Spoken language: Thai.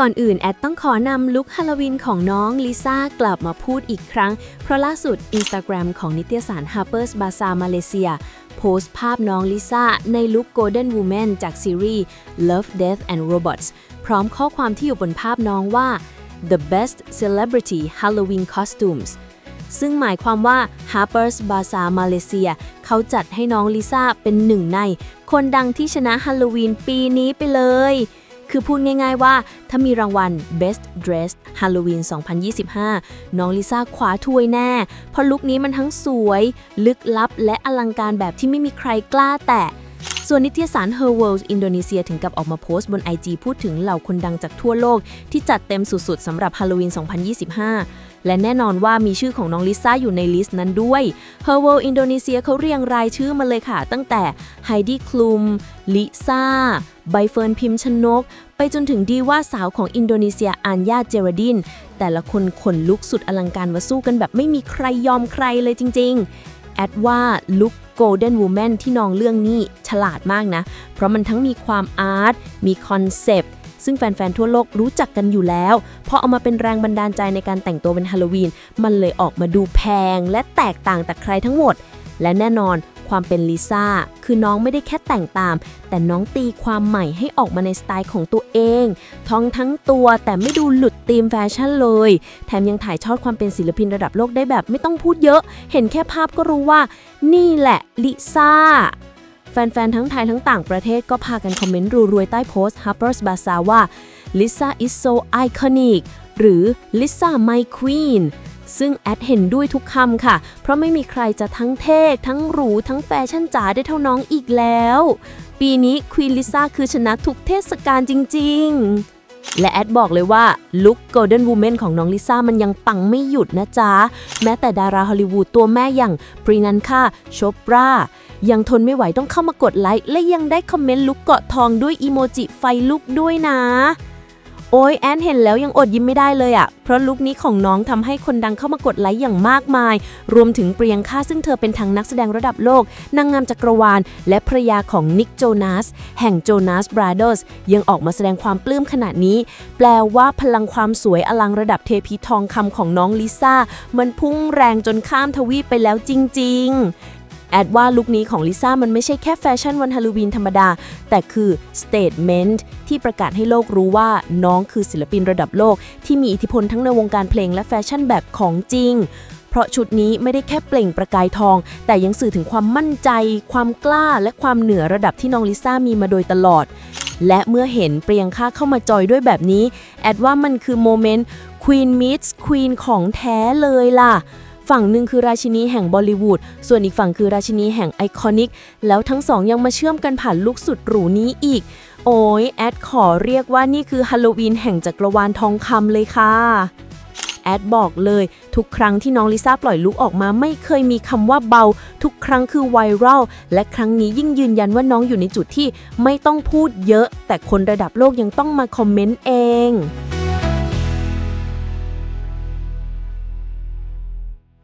ก่อนอื่นแอดต้องขอนำลุคฮาโลวีนของน้องลิซ่ากลับมาพูดอีกครั้ง เพราะล่าสุด Instagram ของนิตยสาร Harper's Bazaar มาเลเซียโพสต์ภาพน้องลิซ่าในลุค Golden Woman จากซีรีส์ Love, Death and Robots พร้อมข้อความที่อยู่บนภาพน้องว่า The Best Celebrity Halloween Costumes ซึ่งหมายความว่า Harper's Bazaar มาเลเซียเขาจัดให้น้องลิซ่าเป็นหนึ่งใน คนดังที่ชนะฮาโลวีนปีนี้ไปเลย คือพูดง่ายๆว่า ถ้ามีรางวัล Best Dress Halloween 2025 น้องลิซ่าคว้าถ้วยแน่ เพราะลุคนี้มันทั้งสวย ลึกลับ และอลังการแบบที่ไม่มีใครกล้าแตะส่วนนิตยสาร Her World อินโดนีเซียถึงกับออกมาโพสต์บน IG พูดถึงเหล่าคนดังจากทั่วโลก ที่จัดเต็มสุดๆสำหรับฮาโลวีน 2025 และแน่นอนว่ามีชื่อของน้องลิซ่าอยู่ในลิสต์นั้นด้วย Her World อินโดนีเซียเขาเรียงรายชื่อมาเลยค่ะ ตั้งแต่ไฮดี้คลุม ลิซ่า ใบเฟิร์นพิมพ์ชนก ไปจนถึงดีว่าสาวของอินโดนีเซียอันยาเจรดิน แต่ละคนขนลุกสุดอลังการมาสู้กันแบบไม่มีใครยอมใครเลยจริง ๆ แอดว่าลุค Golden Woman ที่น้องเรื่องนี้ฉลาดมากนะ เพราะมันทั้งมีความอาร์ต มีคอนเซปต์ ซึ่งแฟนๆทั่วโลกรู้จักกันอยู่แล้วพอเอามาเป็นแรงบันดาลใจในการแต่งตัวเป็นฮาโลวีนมันเลยออกมาดูแพง และแตกต่างจากใครทั้งหมด และแน่นอนความเป็นลิซ่า คือน้องไม่ได้แค่แต่งตาม แต่น้องตีความใหม่ให้ออกมาในสไตล์ของตัวเอง ท้องทั้งตัวแต่ไม่ดูหลุดธีมแฟชั่นเลย แถมยังถ่ายทอดความเป็นศิลปินระดับโลกได้แบบไม่ต้องพูดเยอะ เห็นแค่ภาพก็รู้ว่า นี่แหละลิซ่า ฟน ๆ ทั้งไทยทั้งต่างประเทศก็พากันคอมเมนต์รวยๆใต้โพสต์ Harper's Bazaar ว่า Lisa is so iconic หรือ Lisa my queen ซึ่งแอดเห็นด้วยทุกคำค่ะ เพราะไม่มีใครจะทั้งเท่ทั้งหรู ทั้งแฟชั่นจ๋าได้เท่าน้องอีกแล้ว ปีนี้ควีนลิซ่าคือชนะทุกเทศกาลจริง ๆและแอดบอกเลยว่าลุค Golden Woman ของน้องลิซ่ามันยังปังไม่หยุดนะจ๊ะ แม้แต่ดาราฮอลลีวูดตัวแม่อย่าง ปรีนันค่าโชปรา ยังทนไม่ไหวต้องเข้ามากดไลค์ และยังได้คอมเมนต์ลุกเกาะทองด้วยอีโมจิไฟลุกด้วยนะ โอ้ยแอนเห็นแล้วยังอดยิ้มไม่ได้เลยอะ่ะ เพราะลุคนี้ของน้องทำให้คนดังเข้ามากดไลค์อย่างมากมาย รวมถึงเปรียงค่าซึ่งเธอเป็นทั้งนักแสดงระดับโลก นางงามจักรวาล และภรรยาของนิกโจนาสแห่งโจนาสบราเดอร์สยังออกมาแสดงความปลื้มขนาดนี้ แปลว่าพลังความสวยอลังระดับเทพีทองคำของน้องลิซ่ามันพุ่งแรงจนข้ามทวีปไปแล้วจริง ๆ แอดว่าลุคนี้ของลิซ่ามันไม่ใช่แค่แฟชั่นวันฮาโลวีนธรรมดา แต่คือสเต t เมนต์ที่ประกาศให้โลกรู้ว่าน้องคือศิลปินระดับโลก ที่มีอิทธิพลทั้งในวงการเพลงและแฟชั่นแบบของจริง เพราะชุดนี้ไม่ได้แค่เปล่งประกายทอง แต่ยังสื่อถึงความมั่นใจ ความกล้า และความเหนือระดับที่น้องลิซ่ามีมาโดยตลอด และเมื่อเห็นเปรียงค่าเข้ามาจอยด้วยแบบนี้ แอดว่ามันคือโมเมนต์ Queen meets Queen ของแท้เลยล่ะ ฝั่งหนึ่งคือราชินีแห่งบอลิวูด ส่วนอีกฝั่งคือราชินีแห่งไอคอนิก แล้วทั้งสองยังมาเชื่อมกันผ่านลุคสุดหรูนี้อีก โอ้ยแอดขอเรียกว่านี่คือฮาโลวีนแห่งจักรวาลทองคำเลยค่ะแอดบอกเลย ทุกครั้งที่น้องลิซ่าปล่อยลุคออกมาไม่เคยมีคำว่าเบา ทุกครั้งคือไวรัลและครั้งนี้ยิ่งยืนยันว่าน้องอยู่ในจุดที่ไม่ต้องพูดเยอะ แต่คนระดับโลกยังต้องมาคอมเมนต์เอง